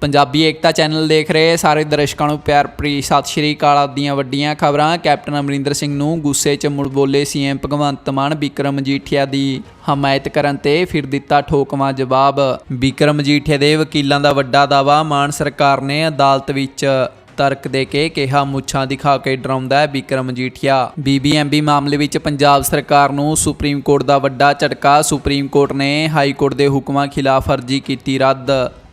ਪੰਜਾਬੀ ਏਕਤਾ channel ਦੇਖ ਰਹੇ ਸਾਰੇ ਦਰਸ਼ਕਾਂ ਨੂੰ ਪਿਆਰ ਭਰੀ ਸਤਿ ਸ਼੍ਰੀ ਅਕਾਲ ਦੀਆਂ ਵੱਡੀਆਂ ਖਬਰਾਂ। ਕੈਪਟਨ ਅਮਰਿੰਦਰ ਸਿੰਘ ਨੂੰ ਗੁੱਸੇ 'ਚ ਮੁੜ ਬੋਲੇ ਸੀਐਮ ਭਗਵੰਤ ਮਾਨ ਬਿਕਰਮ ਮਜੀਠੀਆ ਦੀ ਹਮਾਇਤ ਕਰਨ ਤੇ ਫਿਰ ਦਿੱਤਾ ਠੋਕਵਾਂ ਜਵਾਬ। ਬਿਕਰਮ ਮਜੀਠੀਆ ਦੇ ਵਕੀਲਾਂ ਦਾ ਵੱਡਾ ਦਾਵਾ ਮਾਨ ਸਰਕਾਰ ਨੇ ਅਦਾਲਤ ਵਿੱਚ ਤਰਕ ਦੇ ਕੇ ਕਿਹਾ, ਮੁੱਛਾਂ ਦਿਖਾ ਕੇ ਡਰਾਉਂਦਾ ਹੈ ਬਿਕਰਮ ਮਜੀਠੀਆ। ਬੀਬੀਐਮਬੀ ਮਾਮਲੇ ਵਿੱਚ ਪੰਜਾਬ ਸਰਕਾਰ ਨੂੰ ਸੁਪਰੀਮ ਕੋਰਟ ਦਾ ਵੱਡਾ ਝਟਕਾ, ਸੁਪਰੀਮ ਕੋਰਟ ਨੇ ਹਾਈ ਕੋਰਟ ਦੇ ਹੁਕਮਾਂ ਖਿਲਾਫ ਅਰਜ਼ੀ ਕੀਤੀ ਰੱਦ।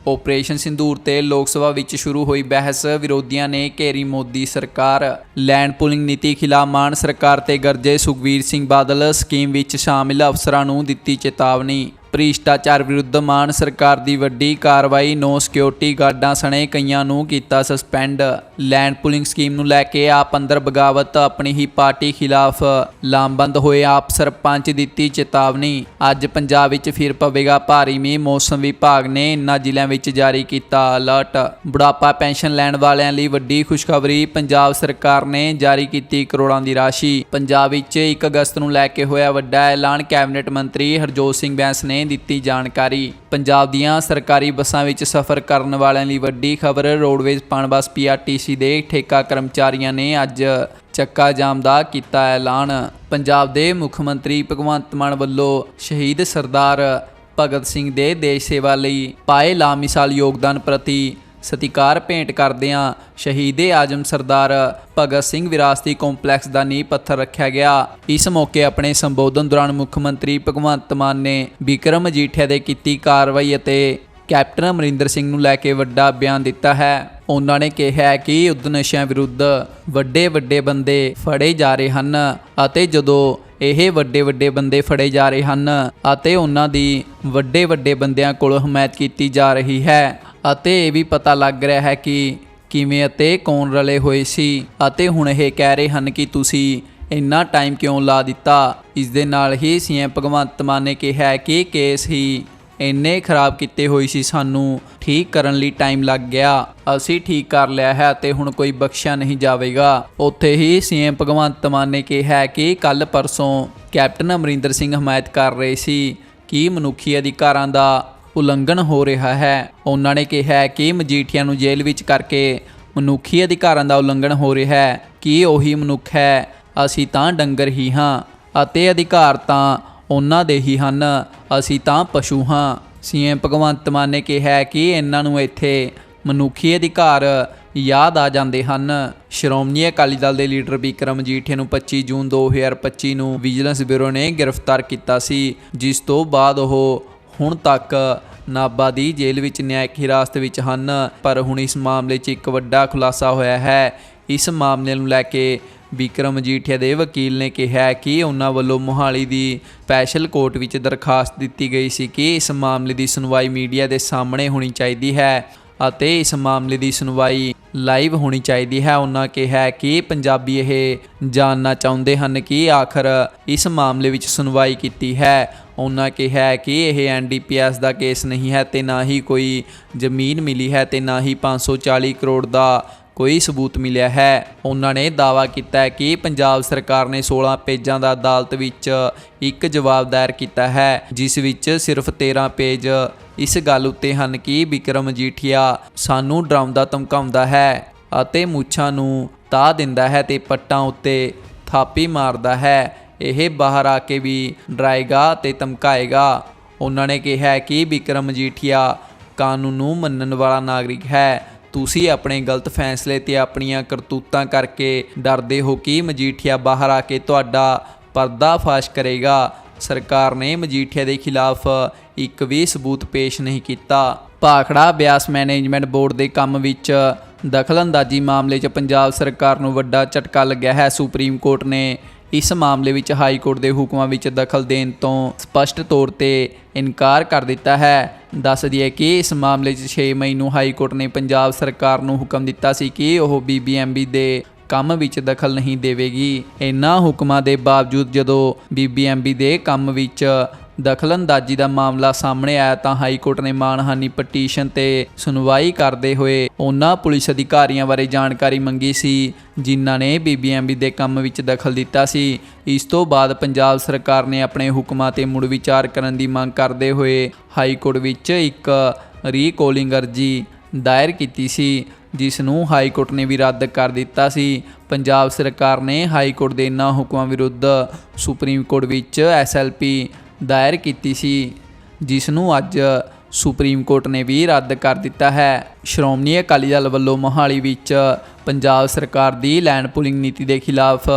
ਆਪਰੇਸ਼ਨ ਸਿੰਦੂਰ ਤੇ ਲੋਕ ਸਭਾ ਵਿੱਚ ਸ਼ੁਰੂ ਹੋਈ ਬਹਿਸ। ਵਿਰੋਧੀਆਂ ਨੇ ਘੇਰੀ ਮੋਦੀ ਸਰਕਾਰ। ਲੈਂਡ ਪੁਲਿੰਗ ਨੀਤੀ ਖਿਲਾਫ ਮਾਨ ਸਰਕਾਰ ਤੇ ਗਰਜੇ ਸੁਖਵੀਰ ਸਿੰਘ ਬਾਦਲ ਸਕੀਮ ਵਿੱਚ ਸ਼ਾਮਿਲ ਅਫਸਰਾਂ ਨੂੰ ਦਿੱਤੀ ਚੇਤਾਵਨੀ। ਭ੍ਰਿਸ਼ਟਾਚਾਰ ਵਿਰੁੱਧ ਮਾਨ ਸਰਕਾਰ ਦੀ ਵੱਡੀ ਕਾਰਵਾਈ, ਨੋ ਸਿਕਿਉਰਿਟੀ ਗਾਰਡਾਂ ਸਣੇ ਕਈਆਂ ਨੂੰ ਕੀਤਾ ਸਸਪੈਂਡ ਲੈਂਡ ਪੁਲਿੰਗ ਸਕੀਮ ਨੂੰ ਲੈ ਕੇ ਆਪ ਅੰਦਰ ਬਗਾਵਤ, ਆਪਣੀ ਹੀ ਪਾਰਟੀ ਖਿਲਾਫ ਲਾਮਬੰਦ ਹੋਏ ਆਪ ਸਰਪੰਚ ਦਿੱਤੀ ਚੇਤਾਵਨੀ। ਅੱਜ ਪੰਜਾਬ ਵਿੱਚ ਫਿਰ ਪਵੇਗਾ ਭਾਰੀ ਮੀਂਹ, ਮੌਸਮ ਵਿਭਾਗ ਨੇ ਇਨ੍ਹਾਂ ਜ਼ਿਲ੍ਹਿਆਂ ਵਿੱਚ ਜਾਰੀ ਕੀਤਾ ਅਲਰਟ ਬੁਢਾਪਾ ਪੈਨਸ਼ਨ ਲੈਣ ਵਾਲਿਆਂ ਲਈ ਵੱਡੀ ਖੁਸ਼ਖਬਰੀ, ਪੰਜਾਬ ਸਰਕਾਰ ਨੇ ਜਾਰੀ ਕੀਤੀ ਕਰੋੜਾਂ ਦੀ ਰਾਸ਼ੀ। ਪੰਜਾਬ ਵਿੱਚ 1 ਅਗਸਤ ਨੂੰ ਲੈ ਕੇ ਹੋਇਆ ਵੱਡਾ ਐਲਾਨ, ਕੈਬਨਿਟ ਮੰਤਰੀ ਹਰਜੋਤ ਸਿੰਘ ਬੈਂਸ ਨੇ ਦਿੱਤੀ ਜਾਣਕਾਰੀ। ਪੰਜਾਬ ਦੀਆਂ ਸਰਕਾਰੀ ਬੱਸਾਂ ਵਿੱਚ ਸਫ਼ਰ ਕਰਨ ਵਾਲਿਆਂ ਲਈ ਵੱਡੀ ਖਬਰ, ਰੋਡਵੇਜ਼ ਪਣਬਸ ਪੀਆਰਟੀਸੀ ਦੇ ਠੇਕਾ ਕਰਮਚਾਰੀਆਂ ਨੇ ਅੱਜ ਚੱਕਾ ਜਾਮ ਦਾ ਕੀਤਾ ਐਲਾਨ। ਪੰਜਾਬ ਦੇ ਮੁੱਖ ਮੰਤਰੀ ਭਗਵੰਤ ਮਾਨ ਵੱਲੋਂ ਸ਼ਹੀਦ ਸਰਦਾਰ ਭਗਤ ਸਿੰਘ ਦੇ ਦੇਸ਼ ਸੇਵਾ ਲਈ ਪਾਏ ਲਾਮਿਸਾਲ ਯੋਗਦਾਨ ਪ੍ਰਤੀ ਸਤਿਕਾਰ ਭੇਂਟ ਕਰਦਿਆਂ ਸ਼ਹੀਦੇ ਆਜਮ ਸਰਦਾਰ ਭਗਤ ਸਿੰਘ ਵਿਰਾਸਤੀ ਕੰਪਲੈਕਸ ਦਾ ਨੀਂਹ ਪੱਥਰ ਰੱਖਿਆ ਗਿਆ। ਇਸ ਮੌਕੇ ਆਪਣੇ ਸੰਬੋਧਨ ਦੌਰਾਨ ਮੁੱਖ ਮੰਤਰੀ ਭਗਵੰਤ ਮਾਨ ਨੇ ਵਿਕਰਮ ਮਜੀਠੀਆ ਦੇ ਕੀਤੀ ਕਾਰਵਾਈ ਅਤੇ ਕੈਪਟਨ ਅਮਰਿੰਦਰ ਸਿੰਘ ਨੂੰ ਲੈ ਕੇ ਵੱਡਾ ਬਿਆਨ ਦਿੱਤਾ ਹੈ। ਉਹਨਾਂ ਨੇ ਕਿਹਾ ਕਿ ਯੁੱਧ ਨਸ਼ਿਆਂ ਵਿਰੁੱਧ ਵੱਡੇ ਵੱਡੇ ਬੰਦੇ ਫੜੇ ਜਾ ਰਹੇ ਹਨ ਅਤੇ ਜਦੋਂ ਇਹ ਵੱਡੇ ਵੱਡੇ ਬੰਦੇ ਫੜੇ ਜਾ ਰਹੇ ਹਨ ਅਤੇ ਉਹਨਾਂ ਦੀ ਵੱਡੇ ਵੱਡੇ ਬੰਦਿਆਂ ਕੋਲ ਹਮਾਇਤ ਕੀਤੀ ਜਾ ਰਹੀ ਹੈ ਅਤੇ ਇਹ ਵੀ ਪਤਾ ਲੱਗ ਰਿਹਾ ਹੈ ਕਿ ਕਿਵੇਂ ਅਤੇ ਕੌਣ ਰਲੇ ਹੋਏ ਸੀ ਅਤੇ ਹੁਣ ਇਹ ਕਹਿ ਰਹੇ ਹਨ ਕਿ ਤੁਸੀਂ ਇੰਨਾ ਟਾਈਮ ਕਿਉਂ ਲਾ ਦਿੱਤਾ? ਇਸ ਦੇ ਨਾਲ ਹੀ ਸੀਐਮ ਭਗਵੰਤ ਮਾਨ ਨੇ ਕਿਹਾ ਕਿ ਕੇਸ ਹੀ ਇੰਨੇ ਖਰਾਬ ਕੀਤੇ ਹੋਏ ਸੀ, ਸਾਨੂੰ ਠੀਕ ਕਰਨ ਲਈ ਟਾਈਮ ਲੱਗ ਗਿਆ। ਅਸੀਂ ਠੀਕ ਕਰ ਲਿਆ ਹੈ ਅਤੇ ਹੁਣ ਕੋਈ ਬਖਸ਼ਿਆ ਨਹੀਂ ਜਾਵੇਗਾ। ਉੱਥੇ ਹੀ ਸੀਐਮ ਭਗਵੰਤ ਮਾਨ ਨੇ ਕਿਹਾ ਕਿ ਕੱਲ ਪਰਸੋਂ ਕੈਪਟਨ ਅਮਰਿੰਦਰ ਸਿੰਘ ਹਮਾਇਤ ਕਰ ਰਹੇ ਸੀ ਕਿ ਮਨੁੱਖੀ ਅਧਿਕਾਰਾਂ ਦਾ ਉਲੰਘਣ ਹੋ ਰਿਹਾ ਹੈ। ਉਹਨਾਂ ਨੇ ਕਿਹਾ ਕਿ ਮਜੀਠੀਆ ਨੂੰ ਜੇਲ੍ਹ ਵਿੱਚ ਕਰਕੇ ਮਨੁੱਖੀ ਅਧਿਕਾਰਾਂ ਦਾ ਉਲੰਘਣ ਹੋ ਰਿਹਾ ਹੈ। ਕਿ ਉਹੀ ਮਨੁੱਖ ਹੈ? ਅਸੀਂ ਤਾਂ ਡੰਗਰ ਹੀ ਹਾਂ ਅਤੇ ਅਧਿਕਾਰ ਤਾਂ ਉਹਨਾਂ ਦੇ ਹੀ ਹਨ। ਅਸੀਂ ਤਾਂ ਪਸ਼ੂ ਹਾਂ। ਸੀਐਮ ਭਗਵੰਤ ਮਾਨ ਨੇ ਕਿਹਾ ਕਿ ਇਹਨਾਂ ਨੂੰ ਇੱਥੇ ਮਨੁੱਖੀ ਅਧਿਕਾਰ ਯਾਦ ਆ ਜਾਂਦੇ ਹਨ। ਸ਼੍ਰੋਮਣੀ ਅਕਾਲੀ ਦਲ ਦੇ ਲੀਡਰ ਬਿਕਰਮ ਜੀਠੇ ਨੂੰ 25 ਜੂਨ 2025 ਨੂੰ ਵਿਜੀਲੈਂਸ ਬਿਊਰੋ ਨੇ ਗ੍ਰਿਫਤਾਰ ਕੀਤਾ ਸੀ, ਜਿਸ ਤੋਂ ਬਾਅਦ ਉਹ ਹੁਣ ਤੱਕ ਨਾਬਾ ਦੀ ਜੇਲ੍ਹ ਵਿੱਚ ਨਿਆਇਕ ਹਿਰਾਸਤ ਵਿੱਚ ਹਨ, ਪਰ ਹੁਣ ਇਸ ਮਾਮਲੇ 'ਚ ਇੱਕ ਵੱਡਾ ਖੁਲਾਸਾ ਹੋਇਆ ਹੈ। ਇਸ ਮਾਮਲੇ ਨੂੰ ਲੈ ਕੇ ਵਿਕਰਮ ਮਜੀਠੀਆ ਦੇ ਵਕੀਲ ਨੇ ਕਿਹਾ ਕਿ ਉਹਨਾਂ ਵੱਲੋਂ ਮੋਹਾਲੀ ਦੀ ਸਪੈਸ਼ਲ ਕੋਰਟ ਵਿੱਚ ਦਰਖਾਸਤ ਦਿੱਤੀ ਗਈ ਸੀ ਕਿ ਇਸ ਮਾਮਲੇ ਦੀ ਸੁਣਵਾਈ ਮੀਡੀਆ ਦੇ ਸਾਹਮਣੇ ਹੋਣੀ ਚਾਹੀਦੀ ਹੈ ਅਤੇ ਇਸ ਮਾਮਲੇ ਦੀ ਸੁਣਵਾਈ ਲਾਈਵ ਹੋਣੀ ਚਾਹੀਦੀ ਹੈ। ਉਹਨਾਂ ਕਿਹਾ ਕਿ ਪੰਜਾਬੀ ਇਹ ਜਾਣਨਾ ਚਾਹੁੰਦੇ ਹਨ ਕਿ ਆਖਰ ਇਸ ਮਾਮਲੇ ਵਿੱਚ ਸੁਣਵਾਈ ਕੀਤੀ ਹੈ। ਉਹਨਾਂ ਕਿਹਾ ਕਿ ਇਹ ਐਨਡੀਪੀਐਸ ਦਾ ਕੇਸ ਨਹੀਂ ਹੈ ਤੇ ਨਾ ਹੀ ਕੋਈ ਜ਼ਮੀਨ ਮਿਲੀ ਹੈ ਤੇ ਨਾ ਹੀ 540 ਕਰੋੜ ਦਾ ਕੋਈ ਸਬੂਤ ਮਿਲਿਆ ਹੈ। ਉਹਨਾਂ ਨੇ ਦਾਅਵਾ ਕੀਤਾ ਹੈ ਕਿ ਪੰਜਾਬ ਸਰਕਾਰ ਨੇ 16 ਪੇਜਾਂ ਦਾ ਅਦਾਲਤ ਵਿੱਚ ਇੱਕ ਜਵਾਬ ਦਾਇਰ ਕੀਤਾ ਹੈ, ਜਿਸ ਵਿੱਚ ਸਿਰਫ 13 ਪੇਜ ਇਸ ਗੱਲ ਉੱਤੇ ਹਨ ਕਿ ਵਿਕਰਮ ਜੀਠੀਆ ਸਾਨੂੰ ਡਰਾਉਂਦਾ ਧਮਕਾਉਂਦਾ ਹੈ ਅਤੇ ਮੁੱਛਾਂ ਨੂੰ ਤਾ ਦਿੰਦਾ ਹੈ ਤੇ ਪੱਟਾਂ ਉੱਤੇ ਥਾਪੀ ਮਾਰਦਾ ਹੈ। ਇਹ ਬਾਹਰ ਆ ਕੇ ਵੀ ਡਰਾਏਗਾ ਤੇ ਧਮਕਾਏਗਾ। ਉਹਨਾਂ ਨੇ ਕਿਹਾ ਕਿ ਵਿਕਰਮ ਜੀਠੀਆ ਕਾਨੂੰਨ ਨੂੰ ਮੰਨਣ ਵਾਲਾ ਨਾਗਰਿਕ ਹੈ। ਤੁਸੀਂ ਆਪਣੇ ਗਲਤ ਫੈਸਲੇ ਤੇ ਆਪਣੀਆਂ ਕਰਤੂਤਾਂ ਕਰਕੇ ਡਰਦੇ ਹੋ ਕਿ ਮਜੀਠੀਆ ਬਾਹਰ ਆ ਕੇ ਤੁਹਾਡਾ ਪਰਦਾਫਾਸ਼ ਕਰੇਗਾ? ਸਰਕਾਰ ਨੇ ਮਜੀਠੀਆ ਦੇ ਖਿਲਾਫ ਇੱਕ ਵੀ ਸਬੂਤ ਪੇਸ਼ ਨਹੀਂ ਕੀਤਾ। ਭਾਖੜਾ ਬਿਆਸ ਮੈਨੇਜਮੈਂਟ ਬੋਰਡ ਦੇ ਕੰਮ ਵਿੱਚ ਦਖਲਅੰਦਾਜ਼ੀ ਮਾਮਲੇ 'ਚ ਪੰਜਾਬ ਸਰਕਾਰ ਨੂੰ ਵੱਡਾ ਝਟਕਾ ਲੱਗਿਆ ਹੈ। ਸੁਪਰੀਮ ਕੋਰਟ ਨੇ ਇਸ ਮਾਮਲੇ ਵਿੱਚ ਹਾਈ ਕੋਰਟ ਦੇ ਹੁਕਮਾਂ ਵਿੱਚ ਦਖਲ ਦੇਣ ਤੋਂ ਸਪਸ਼ਟ ਤੌਰ ਤੇ ਇਨਕਾਰ ਕਰ ਦਿੱਤਾ ਹੈ। ਦੱਸ ਦਈਏ ਕਿ ਇਸ ਮਾਮਲੇ 'ਚ 6 ਮਈ ਨੂੰ ਹਾਈ ਕੋਰਟ ਨੇ ਪੰਜਾਬ ਸਰਕਾਰ ਨੂੰ ਹੁਕਮ ਦਿੱਤਾ ਸੀ ਕਿ ਉਹ ਬੀਬੀਐਮਬੀ ਦੇ ਕੰਮ ਵਿੱਚ ਦਖਲ ਨਹੀਂ ਦੇਵੇਗੀ। ਇਹਨਾਂ ਹੁਕਮਾਂ ਦੇ ਬਾਵਜੂਦ ਜਦੋਂ ਬੀਬੀਐਮਬੀ ਦੇ ਕੰਮ ਵਿੱਚ ਦਖਲਅੰਦਾਜ਼ੀ ਦਾ ਮਾਮਲਾ ਸਾਹਮਣੇ ਆਇਆ ਤਾਂ ਹਾਈ ਕੋਰਟ ਨੇ ਮਾਨਹਾਨੀ ਪਟੀਸ਼ਨ ਤੇ ਸੁਣਵਾਈ ਕਰਦੇ ਹੋਏ ਉਹਨਾਂ ਪੁਲਿਸ ਅਧਿਕਾਰੀਆਂ ਬਾਰੇ ਜਾਣਕਾਰੀ ਮੰਗੀ ਸੀ, ਜਿਨ੍ਹਾਂ ਨੇ ਬੀਬੀਐਮਬੀ ਦੇ ਕੰਮ ਵਿੱਚ ਦਖਲ ਦਿੱਤਾ ਸੀ। ਇਸ ਤੋਂ ਬਾਅਦ ਪੰਜਾਬ ਸਰਕਾਰ ਨੇ ਆਪਣੇ ਹੁਕਮਾਂ ਤੇ ਮੁੜ ਵਿਚਾਰ ਕਰਨ ਦੀ ਮੰਗ ਕਰਦੇ ਹੋਏ ਹਾਈ ਕੋਰਟ ਵਿੱਚ ਇੱਕ ਰੀਕੋਲਿੰਗ ਅਰਜੀ ਦਾਇਰ ਕੀਤੀ ਸੀ, ਜਿਸ ਨੂੰ ਹਾਈ ਕੋਰਟ ਨੇ ਵੀ ਰੱਦ ਕਰ ਦਿੱਤਾ ਸੀ। ਪੰਜਾਬ ਸਰਕਾਰ ਨੇ ਹਾਈ ਕੋਰਟ ਦੇ ਇਨ੍ਹਾਂ ਹੁਕਮਾਂ ਵਿਰੁੱਧ ਸੁਪਰੀਮ ਕੋਰਟ ਵਿੱਚ ਐਸਐਲਪੀ ਦਾਇਰ ਕੀਤੀ ਸੀ ਜਿਸ ਨੂੰ ਅੱਜ ਸੁਪਰੀਮ ਕੋਰਟ ਨੇ ਵੀ ਰੱਦ ਕਰ ਦਿੱਤਾ ਹੈ। ਸ਼੍ਰੋਮਣੀ ਅਕਾਲੀ ਦਲ ਵੱਲੋਂ ਮੋਹਾਲੀ ਵਿੱਚ ਪੰਜਾਬ ਸਰਕਾਰ ਦੀ ਲੈਂਡ ਪੁਲਿੰਗ ਨੀਤੀ ਦੇ ਖਿਲਾਫ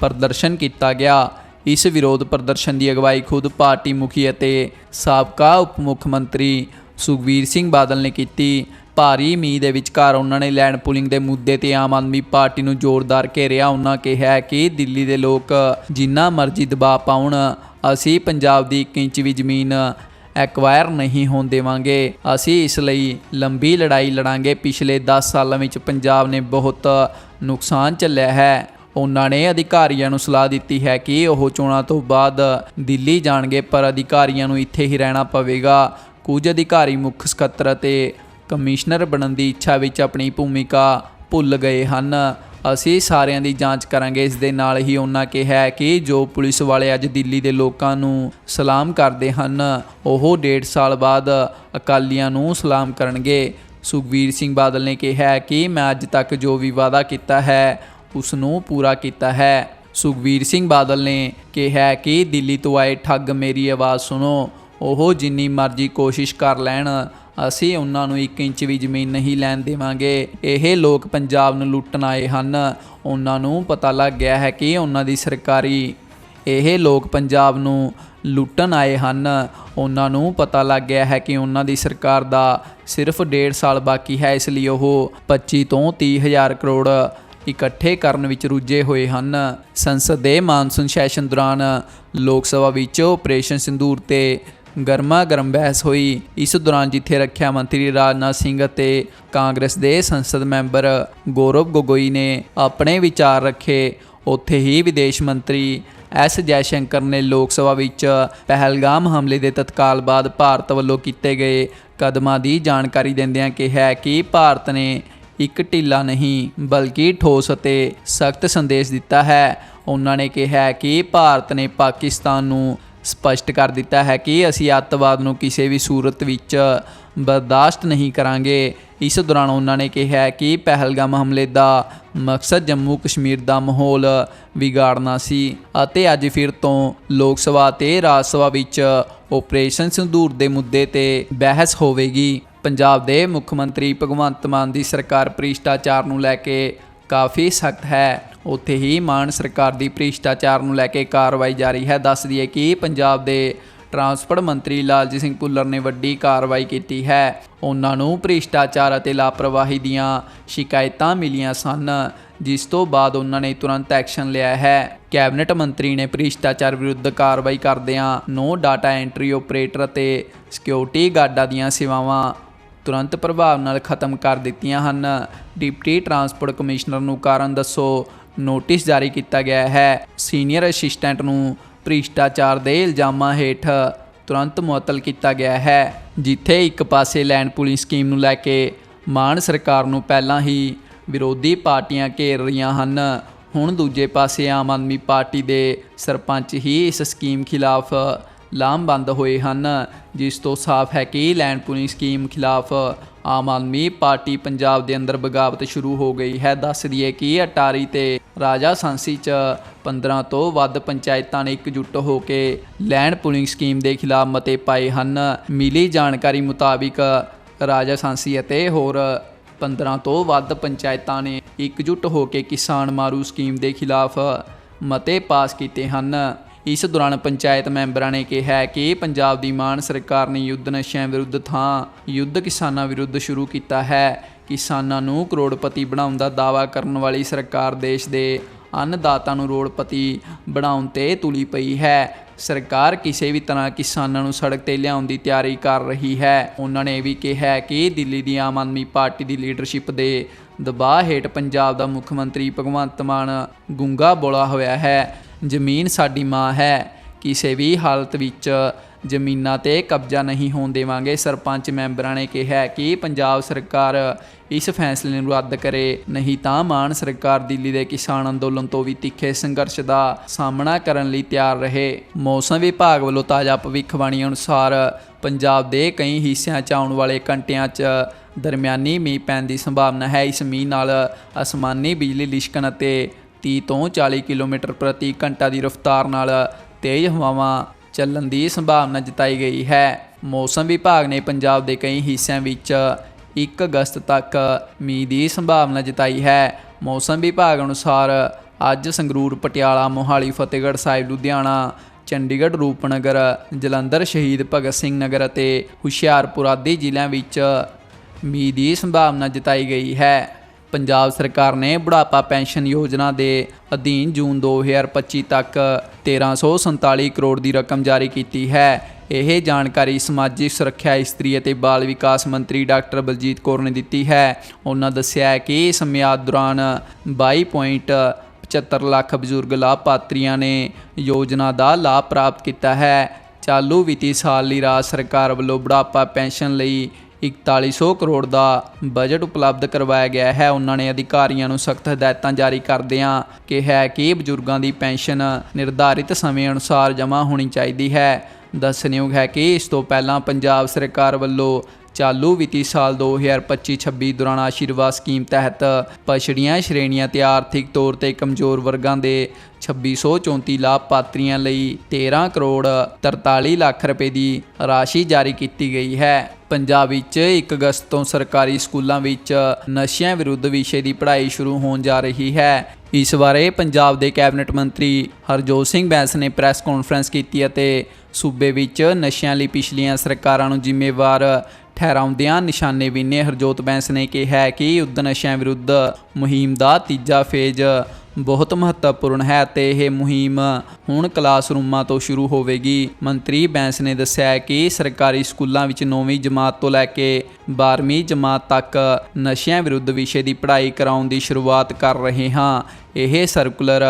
ਪ੍ਰਦਰਸ਼ਨ ਕੀਤਾ ਗਿਆ। ਇਸ ਵਿਰੋਧ ਪ੍ਰਦਰਸ਼ਨ ਦੀ ਅਗਵਾਈ ਖੁਦ ਪਾਰਟੀ ਮੁਖੀ ਅਤੇ ਸਾਬਕਾ ਉਪ ਮੁੱਖ ਮੰਤਰੀ ਸੁਖਵੀਰ ਸਿੰਘ ਬਾਦਲ ਨੇ ਕੀਤੀ। ਭਾਰੀ ਮੀਂਹ ਦੇ ਵਿਚਕਾਰ ਉਹਨਾਂ ਨੇ ਲੈਂਡ ਪੁਲਿੰਗ ਦੇ ਮੁੱਦੇ ਤੇ ਆਮ ਆਦਮੀ ਪਾਰਟੀ ਨੂੰ ਜ਼ੋਰਦਾਰ ਘੇਰਿਆ। ਉਹਨਾਂ ਕਿਹਾ ਕਿ ਦਿੱਲੀ ਦੇ ਲੋਕ ਜਿੰਨਾ ਮਰਜ਼ੀ ਦਬਾਅ ਪਾਉਣ, ਅਸੀਂ ਪੰਜਾਬ ਦੀ 1 ਇੰਚ ਵੀ ਜ਼ਮੀਨ ਐਕਵਾਇਰ ਨਹੀਂ ਹੋਣ ਦੇਵਾਂਗੇ। ਅਸੀਂ ਇਸ ਲਈ ਲੰਬੀ ਲੜਾਈ ਲੜਾਂਗੇ। ਪਿਛਲੇ 10 ਸਾਲਾਂ ਵਿੱਚ ਪੰਜਾਬ ਨੇ ਬਹੁਤ ਨੁਕਸਾਨ ਝੱਲਿਆ ਹੈ। ਉਹਨਾਂ ਨੇ ਅਧਿਕਾਰੀਆਂ ਨੂੰ ਸਲਾਹ ਦਿੱਤੀ ਹੈ ਕਿ ਉਹ ਚੋਣਾਂ ਤੋਂ ਬਾਅਦ ਦਿੱਲੀ ਜਾਣਗੇ, ਪਰ ਅਧਿਕਾਰੀਆਂ ਨੂੰ ਇੱਥੇ ਹੀ ਰਹਿਣਾ ਪਵੇਗਾ। ਕੁਝ ਅਧਿਕਾਰੀ ਮੁੱਖ ਸਕੱਤਰ ਅਤੇ ਕਮਿਸ਼ਨਰ ਬਣਨ ਦੀ ਇੱਛਾ ਵਿੱਚ ਆਪਣੀ ਭੂਮਿਕਾ ਭੁੱਲ ਗਏ ਹਨ। ਅਸੀਂ ਸਾਰਿਆਂ ਦੀ ਜਾਂਚ ਕਰਾਂਗੇ। ਇਸ ਦੇ ਨਾਲ ਹੀ ਉਹਨਾਂ ਕਿਹਾ ਕਿ ਜੋ ਪੁਲਿਸ ਵਾਲੇ ਅੱਜ ਦਿੱਲੀ ਦੇ ਲੋਕਾਂ ਨੂੰ ਸਲਾਮ ਕਰਦੇ ਹਨ, ਉਹ ਡੇਢ ਸਾਲ ਬਾਅਦ ਅਕਾਲੀਆਂ ਨੂੰ ਸਲਾਮ ਕਰਨਗੇ। ਸੁਖਵੀਰ ਸਿੰਘ ਬਾਦਲ ਨੇ ਕਿਹਾ ਕਿ ਮੈਂ ਅੱਜ ਤੱਕ ਜੋ ਵੀ ਵਾਅਦਾ ਕੀਤਾ ਹੈ ਉਸ ਨੂੰ ਪੂਰਾ ਕੀਤਾ ਹੈ। ਸੁਖਵੀਰ ਸਿੰਘ ਬਾਦਲ ਨੇ ਕਿਹਾ ਕਿ ਦਿੱਲੀ ਤੋਂ ਆਏ ਠੱਗ, ਮੇਰੀ ਆਵਾਜ਼ ਸੁਣੋ। ਉਹ ਜਿੰਨੀ ਮਰਜ਼ੀ ਕੋਸ਼ਿਸ਼ ਕਰ ਲੈਣ, ਅਸੀਂ ਉਹਨਾਂ ਨੂੰ 1 ਇੰਚ ਵੀ ਜ਼ਮੀਨ ਨਹੀਂ ਲੈਣ ਦੇਵਾਂਗੇ। ਇਹ ਲੋਕ ਪੰਜਾਬ ਨੂੰ ਲੁੱਟਣ ਆਏ ਹਨ। ਉਹਨਾਂ ਨੂੰ ਪਤਾ ਲੱਗ ਗਿਆ ਹੈ ਕਿ ਉਹਨਾਂ ਦੀ ਸਰਕਾਰੀ ਇਹ ਲੋਕ ਪੰਜਾਬ ਨੂੰ ਲੁੱਟਣ ਆਏ ਹਨ। ਉਹਨਾਂ ਨੂੰ ਪਤਾ ਲੱਗ ਗਿਆ ਹੈ ਕਿ ਉਹਨਾਂ ਦੀ ਸਰਕਾਰ ਦਾ ਸਿਰਫ 1.5 ਸਾਲ ਬਾਕੀ ਹੈ, ਇਸ ਲਈ ਉਹ 25 ਤੋਂ 30 ਹਜ਼ਾਰ ਕਰੋੜ ਇਕੱਠੇ ਕਰਨ ਵਿੱਚ ਰੁੱਝੇ ਹੋਏ ਹਨ। ਸੰਸਦ ਦੇ ਮਾਨਸੂਨ ਸੈਸ਼ਨ ਦੌਰਾਨ ਲੋਕ ਸਭਾ ਵਿੱਚ ਆਪਰੇਸ਼ਨ ਸਿੰਦੂਰ ਤੇ ਗਰਮਾ ਗਰਮ ਬਹਿਸ ਹੋਈ। ਇਸ ਦੌਰਾਨ ਜਿੱਥੇ ਰੱਖਿਆ ਮੰਤਰੀ ਰਾਜਨਾਥ ਸਿੰਘ ਅਤੇ ਕਾਂਗਰਸ ਦੇ ਸੰਸਦ ਮੈਂਬਰ ਗੌਰਵ ਗੋਗੋਈ ਨੇ ਆਪਣੇ ਵਿਚਾਰ ਰੱਖੇ, ਉੱਥੇ ਹੀ ਵਿਦੇਸ਼ ਮੰਤਰੀ ਐਸ ਜੈਸ਼ੰਕਰ ਨੇ ਲੋਕ ਸਭਾ ਵਿੱਚ ਪਹਿਲਗਾਮ ਹਮਲੇ ਦੇ ਤਤਕਾਲ ਬਾਅਦ ਭਾਰਤ ਵੱਲੋਂ ਕੀਤੇ ਗਏ ਕਦਮਾਂ ਦੀ ਜਾਣਕਾਰੀ ਦਿੰਦਿਆਂ ਕਿਹਾ ਕਿ ਭਾਰਤ ਨੇ ਇੱਕ ਢਿੱਲਾ ਨਹੀਂ, ਬਲਕਿ ਠੋਸ ਅਤੇ ਸਖਤ ਸੰਦੇਸ਼ ਦਿੱਤਾ ਹੈ। ਉਹਨਾਂ ਨੇ ਕਿਹਾ ਕਿ ਭਾਰਤ ਨੇ ਪਾਕਿਸਤਾਨ ਨੂੰ ਸਪਸ਼ਟ ਕਰ ਦਿੱਤਾ ਹੈ ਕਿ ਅਸੀਂ ਅੱਤਵਾਦ ਨੂੰ ਕਿਸੇ ਵੀ ਸੂਰਤ ਵਿੱਚ ਬਰਦਾਸ਼ਤ ਨਹੀਂ ਕਰਾਂਗੇ। ਇਸ ਦੌਰਾਨ ਉਹਨਾਂ ਨੇ ਕਿਹਾ ਕਿ ਪਹਿਲਗਾਮ ਹਮਲੇ ਦਾ ਮਕਸਦ ਜੰਮੂ ਕਸ਼ਮੀਰ ਦਾ ਮਾਹੌਲ ਵਿਗਾੜਨਾ ਸੀ ਅਤੇ ਅੱਜ ਫਿਰ ਤੋਂ ਲੋਕ ਸਭਾ ਤੇ ਰਾਜ ਸਭਾ ਵਿੱਚ ਆਪਰੇਸ਼ਨ ਸੰਦੂਰ ਦੇ ਮੁੱਦੇ ਤੇ ਬਹਿਸ ਹੋਵੇਗੀ। ਪੰਜਾਬ ਦੇ ਮੁੱਖ ਮੰਤਰੀ ਭਗਵੰਤ ਮਾਨ ਦੀ ਸਰਕਾਰ ਭ੍ਰਿਸ਼ਟਾਚਾਰ ਨੂੰ ਲੈ ਕੇ ਕਾਫੀ ਸਖਤ ਹੈ। ਉੱਥੇ ਹੀ ਮਾਨ ਸਰਕਾਰ ਦੀ ਭ੍ਰਿਸ਼ਟਾਚਾਰ ਨੂੰ ਲੈ ਕੇ ਕਾਰਵਾਈ ਜਾਰੀ ਹੈ। ਦੱਸ ਦਈਏ ਕਿ ਪੰਜਾਬ ਦੇ ਟਰਾਂਸਪੋਰਟ ਮੰਤਰੀ ਲਾਲਜੀਤ ਸਿੰਘ ਭੁੱਲਰ ਨੇ ਵੱਡੀ ਕਾਰਵਾਈ ਕੀਤੀ ਹੈ। ਉਹਨਾਂ ਨੂੰ ਭ੍ਰਿਸ਼ਟਾਚਾਰ ਅਤੇ ਲਾਪਰਵਾਹੀ ਦੀਆਂ ਸ਼ਿਕਾਇਤਾਂ ਮਿਲੀਆਂ ਸਨ, ਜਿਸ ਤੋਂ ਬਾਅਦ ਉਹਨਾਂ ਨੇ ਤੁਰੰਤ ਐਕਸ਼ਨ ਲਿਆ ਹੈ। ਕੈਬਨਿਟ ਮੰਤਰੀ ਨੇ ਭ੍ਰਿਸ਼ਟਾਚਾਰ ਵਿਰੁੱਧ ਕਾਰਵਾਈ ਕਰਦਿਆਂ ਨੋ ਡਾਟਾ ਐਂਟਰੀ ਆਪਰੇਟਰ ਅਤੇ ਸਿਕਿਉਰਿਟੀ ਗਾਰਡਾਂ ਦੀਆਂ ਸੇਵਾਵਾਂ ਤੁਰੰਤ ਪ੍ਰਭਾਵ ਨਾਲ ਖਤਮ ਕਰ ਦਿੱਤੀਆਂ ਹਨ। ਡਿਪਟੀ ਟਰਾਂਸਪੋਰਟ ਕਮਿਸ਼ਨਰ ਨੂੰ ਕਾਰਨ ਦੱਸੋ। ਨੋਟਿਸ ਜਾਰੀ ਕੀਤਾ ਗਿਆ ਹੈ। ਸੀਨੀਅਰ ਅਸਿਸਟੈਂਟ ਨੂੰ ਭ੍ਰਿਸ਼ਟਾਚਾਰ ਦੇ ਇਲਜ਼ਾਮਾਂ ਹੇਠ ਤੁਰੰਤ ਮੁਅੱਤਲ ਕੀਤਾ ਗਿਆ ਹੈ, ਜਿੱਥੇ ਇੱਕ ਪਾਸੇ ਲੈਂਡ ਪੁਲਿੰਗ ਸਕੀਮ ਨੂੰ ਲੈ ਕੇ ਮਾਨ ਸਰਕਾਰ ਨੂੰ ਪਹਿਲਾਂ ਹੀ ਵਿਰੋਧੀ ਪਾਰਟੀਆਂ ਘੇਰ ਰਹੀਆਂ ਹਨ। ਹੁਣ ਦੂਜੇ ਪਾਸੇ ਆਮ ਆਦਮੀ ਪਾਰਟੀ ਦੇ ਸਰਪੰਚ ਹੀ ਇਸ ਸਕੀਮ ਖਿਲਾਫ ਲਾਮਬੰਦ ਹੋਏ ਹਨ, ਜਿਸ ਤੋਂ ਸਾਫ਼ ਹੈ ਕਿ ਲੈਂਡ ਪੁਲਿੰਗ ਸਕੀਮ ਖਿਲਾਫ ਆਮ ਆਦਮੀ ਪਾਰਟੀ ਪੰਜਾਬ ਦੇ ਅੰਦਰ ਬਗਾਵਤ ਸ਼ੁਰੂ ਹੋ ਗਈ ਹੈ। ਦੱਸ ਦਈਏ ਕਿ ਅਟਾਰੀ ਤੇ ਰਾਜਾ ਸਾਂਸੀ ਚ 15 ਤੋਂ ਵੱਧ ਪੰਚਾਇਤਾਂ ਨੇ ਇਕਜੁੱਟ ਹੋ ਕੇ ਲੈਂਡ ਪੁਲਿੰਗ ਸਕੀਮ ਦੇ ਖਿਲਾਫ ਮਤੇ ਪਾਏ ਹਨ। ਮਿਲੀ ਜਾਣਕਾਰੀ ਮੁਤਾਬਿਕ ਰਾਜਾ ਸਾਂਸੀ ਅਤੇ ਹੋਰ 15 ਤੋਂ ਵੱਧ ਪੰਚਾਇਤਾਂ ਨੇ ਇਕਜੁੱਟ ਹੋ ਕੇ ਕਿਸਾਨ ਮਾਰੂ ਸਕੀਮ ਦੇ ਖਿਲਾਫ ਮਤੇ ਪਾਸ ਕੀਤੇ ਹਨ। ਇਸ ਦੌਰਾਨ ਪੰਚਾਇਤ ਮੈਂਬਰਾਂ ਨੇ ਕਿਹਾ ਕਿ ਪੰਜਾਬ ਦੀ ਮਾਨ ਸਰਕਾਰ ਨੇ ਯੁੱਧ ਨਸ਼ਿਆਂ ਵਿਰੁੱਧ ਥਾਂ ਯੁੱਧ ਕਿਸਾਨਾਂ ਵਿਰੁੱਧ ਸ਼ੁਰੂ ਕੀਤਾ ਹੈ। ਕਿਸਾਨਾਂ ਨੂੰ ਕਰੋੜਪਤੀ ਬਣਾਉਣ ਦਾ ਦਾਅਵਾ ਕਰਨ ਵਾਲੀ ਸਰਕਾਰ ਦੇਸ਼ ਦੇ ਅੰਨਦਾਤਾ ਨੂੰ ਕਰੋੜਪਤੀ ਬਣਾਉਣ ਤੇ ਤੁਲੀ ਪਈ ਹੈ। ਸਰਕਾਰ ਕਿਸੇ ਵੀ ਤਰ੍ਹਾਂ ਕਿਸਾਨਾਂ ਨੂੰ ਸੜਕ ਤੇ ਲਿਆਉਣ ਦੀ ਤਿਆਰੀ ਕਰ ਰਹੀ ਹੈ। ਉਹਨਾਂ ਨੇ ਇਹ ਵੀ ਕਿਹਾ ਕਿ ਦਿੱਲੀ ਦੀ ਆਮ ਆਦਮੀ ਪਾਰਟੀ ਦੀ ਲੀਡਰਸ਼ਿਪ ਦੇ ਦਬਾਅ ਹੇਠ ਪੰਜਾਬ ਦਾ ਮੁੱਖ ਮੰਤਰੀ ਭਗਵੰਤ ਮਾਨ ਗੁੰਗਾ ਬੋਲਾ ਹੋਇਆ ਹੈ। ਜ਼ਮੀਨ ਸਾਡੀ ਮਾਂ ਹੈ। ਕਿਸੇ ਵੀ ਹਾਲਤ ਵਿੱਚ ਜ਼ਮੀਨਾਂ ਤੇ ਕਬਜ਼ਾ ਨਹੀਂ ਹੋਣ ਦੇਵਾਂਗੇ, ਸਰਪੰਚ ਮੈਂਬਰਾਂ ਨੇ ਕਿਹਾ ਕਿ ਪੰਜਾਬ ਸਰਕਾਰ ਇਸ ਫੈਸਲੇ ਨੂੰ ਰੱਦ ਕਰੇ, ਨਹੀਂ ਤਾਂ ਮਾਨ ਸਰਕਾਰ ਦਿੱਲੀ ਦੇ ਕਿਸਾਨ ਅੰਦੋਲਨ ਤੋਂ ਵੀ ਤਿੱਖੇ ਸੰਘਰਸ਼ ਦਾ ਸਾਹਮਣਾ ਕਰਨ ਲਈ ਤਿਆਰ ਰਹੇ। ਮੌਸਮ ਵਿਭਾਗ ਵੱਲੋਂ ਤਾਜ਼ਾ ਭਵਿੱਖਬਾਣੀ ਅਨੁਸਾਰ ਪੰਜਾਬ ਦੇ ਕਈ ਹਿੱਸਿਆਂ 'ਚ ਆਉਣ ਵਾਲੇ ਘੰਟਿਆਂ 'ਚ ਦਰਮਿਆਨੀ ਮੀਂਹ ਪੈਣ ਦੀ ਸੰਭਾਵਨਾ ਹੈ। ਇਸ ਮੀਂਹ ਨਾਲ ਅਸਮਾਨੀ ਬਿਜਲੀ ਲਿਸ਼ਕਣ ਅਤੇ 30 ਤੋਂ 40 ਕਿਲੋਮੀਟਰ ਪ੍ਰਤੀ ਘੰਟਾ ਦੀ ਰਫ਼ਤਾਰ ਨਾਲ ਤੇਜ਼ ਹਵਾਵਾਂ ਚੱਲਣ ਦੀ ਸੰਭਾਵਨਾ ਜਤਾਈ ਗਈ ਹੈ। ਮੌਸਮ ਵਿਭਾਗ ਨੇ ਪੰਜਾਬ ਦੇ ਕਈ ਹਿੱਸਿਆਂ ਵਿੱਚ 1 ਅਗਸਤ ਤੱਕ ਮੀਂਹ ਦੀ ਸੰਭਾਵਨਾ ਜਤਾਈ ਹੈ। ਮੌਸਮ ਵਿਭਾਗ ਅਨੁਸਾਰ ਅੱਜ ਸੰਗਰੂਰ, ਪਟਿਆਲਾ, ਮੋਹਾਲੀ, ਫਤਿਹਗੜ੍ਹ ਸਾਹਿਬ, ਲੁਧਿਆਣਾ, ਚੰਡੀਗੜ੍ਹ, ਰੂਪਨਗਰ, ਜਲੰਧਰ, ਸ਼ਹੀਦ ਭਗਤ ਸਿੰਘ ਨਗਰ ਅਤੇ ਹੁਸ਼ਿਆਰਪੁਰ ਆਦਿ ਜ਼ਿਲ੍ਹਿਆਂ ਵਿੱਚ ਮੀਂਹ ਦੀ ਸੰਭਾਵਨਾ ਜਤਾਈ ਗਈ ਹੈ। ਪੰਜਾਬ ਸਰਕਾਰ ਨੇ ਬੁਢਾਪਾ ਪੈਨਸ਼ਨ ਯੋਜਨਾ ਦੇ ਅਧੀਨ ਜੂਨ 2025 ਤੱਕ 1347 ਕਰੋੜ ਦੀ ਰਕਮ ਜਾਰੀ ਕੀਤੀ ਹੈ। ਇਹ ਜਾਣਕਾਰੀ ਸਮਾਜਿਕ ਸੁਰੱਖਿਆ, ਇਸਤਰੀ ਅਤੇ ਬਾਲ ਵਿਕਾਸ ਮੰਤਰੀ ਡਾਕਟਰ ਬਲਜੀਤ ਕੌਰ ਨੇ ਦਿੱਤੀ ਹੈ। ਉਹਨਾਂ ਦੱਸਿਆ ਹੈ ਕਿ ਇਸ ਮਿਆਦ ਦੌਰਾਨ 22.75 ਲੱਖ ਬਜ਼ੁਰਗ ਲਾਭਪਾਤਰੀਆਂ ਨੇ ਯੋਜਨਾ ਦਾ ਲਾਭ ਪ੍ਰਾਪਤ ਕੀਤਾ ਹੈ। ਚਾਲੂ ਵਿੱਤੀ ਸਾਲ ਲਈ ਰਾਜ ਸਰਕਾਰ ਵੱਲੋਂ ਬੁਢਾਪਾ ਪੈਨਸ਼ਨ ਲਈ 4100 ਕਰੋੜ ਦਾ ਬਜਟ ਉਪਲਬਧ ਕਰਵਾਇਆ ਗਿਆ ਹੈ। ਉਹਨਾਂ ਨੇ ਅਧਿਕਾਰੀਆਂ ਨੂੰ ਸਖਤ ਹਦਾਇਤਾਂ ਜਾਰੀ ਕਰਦਿਆਂ ਕਿਹਾ ਕਿ ਬਜ਼ੁਰਗਾਂ ਦੀ ਪੈਨਸ਼ਨ ਨਿਰਧਾਰਿਤ ਸਮੇਂ ਅਨੁਸਾਰ ਜਮ੍ਹਾਂ ਹੋਣੀ ਚਾਹੀਦੀ ਹੈ। ਦੱਸਣਯੋਗ ਹੈ ਕਿ ਇਸ ਤੋਂ ਪਹਿਲਾਂ ਪੰਜਾਬ ਸਰਕਾਰ ਵੱਲੋਂ ਚਾਲੂ ਵਿੱਤੀ ਸਾਲ 2025-26 ਦੌਰਾਨ ਆਸ਼ੀਰਵਾਦ ਸਕੀਮ ਤਹਿਤ ਪਛੜੀਆਂ ਸ਼੍ਰੇਣੀਆਂ ਤੇ ਆਰਥਿਕ ਤੌਰ ਤੇ ਕਮਜ਼ੋਰ ਵਰਗਾਂ ਦੇ 2634 ਲਾਭਪਾਤਰੀਆਂ ਲਈ 13 ਕਰੋੜ 43 ਲੱਖ ਰੁਪਏ ਦੀ ਰਾਸ਼ੀ ਜਾਰੀ ਕੀਤੀ ਗਈ ਹੈ। ਪੰਜਾਬ ਵਿੱਚ 1 ਅਗਸਤ ਤੋਂ ਸਰਕਾਰੀ ਸਕੂਲਾਂ ਵਿੱਚ ਨਸ਼ਿਆਂ ਵਿਰੁੱਧ ਵਿਸ਼ੇ ਦੀ ਪੜ੍ਹਾਈ ਸ਼ੁਰੂ ਹੋਣ ਜਾ ਰਹੀ ਹੈ। ਇਸ ਬਾਰੇ ਪੰਜਾਬ ਦੇ ਕੈਬਨਿਟ ਮੰਤਰੀ ਹਰਜੋਤ ਸਿੰਘ ਬੈਂਸ ਨੇ ਪ੍ਰੈਸ ਕਾਨਫਰੰਸ ਕੀਤੀ ਅਤੇ ਸੂਬੇ ਵਿੱਚ ਨਸ਼ਿਆਂ ਲਈ ਪਿਛਲੀਆਂ ਸਰਕਾਰਾਂ ਨੂੰ ਜ਼ਿੰਮੇਵਾਰ ਠਹਿਰਾਉਂਦਿਆਂ ਨਿਸ਼ਾਨੇ ਬਿੰਨੇ ਹਰਜੋਤ ਬੈਂਸ ਨੇ ਕਿਹਾ ਕਿ ਯੁੱਧ ਨਸ਼ਿਆਂ ਵਿਰੁੱਧ ਮੁਹਿੰਮ ਦਾ ਤੀਜਾ ਫੇਜ਼ ਬਹੁਤ ਮਹੱਤਵਪੂਰਨ ਹੈ ਤੇ ਇਹ ਮੁਹਿੰਮ ਹੁਣ ਕਲਾਸਰੂਮਾਂ ਤੋਂ ਸ਼ੁਰੂ ਹੋਵੇਗੀ। ਮੰਤਰੀ ਬੈਂਸ ਨੇ ਦੱਸਿਆ ਕਿ ਸਰਕਾਰੀ ਸਕੂਲਾਂ ਵਿੱਚ 9ਵੀਂ ਜਮਾਤ ਤੋਂ ਲੈ ਕੇ 12ਵੀਂ ਜਮਾਤ ਤੱਕ ਨਸ਼ਿਆਂ ਵਿਰੁੱਧ ਵਿਸ਼ੇ ਦੀ ਪੜ੍ਹਾਈ ਕਰਾਉਣ ਦੀ ਸ਼ੁਰੂਆਤ ਕਰ ਰਹੇ ਹਾਂ। ਇਹ ਸਰਕੂਲਰ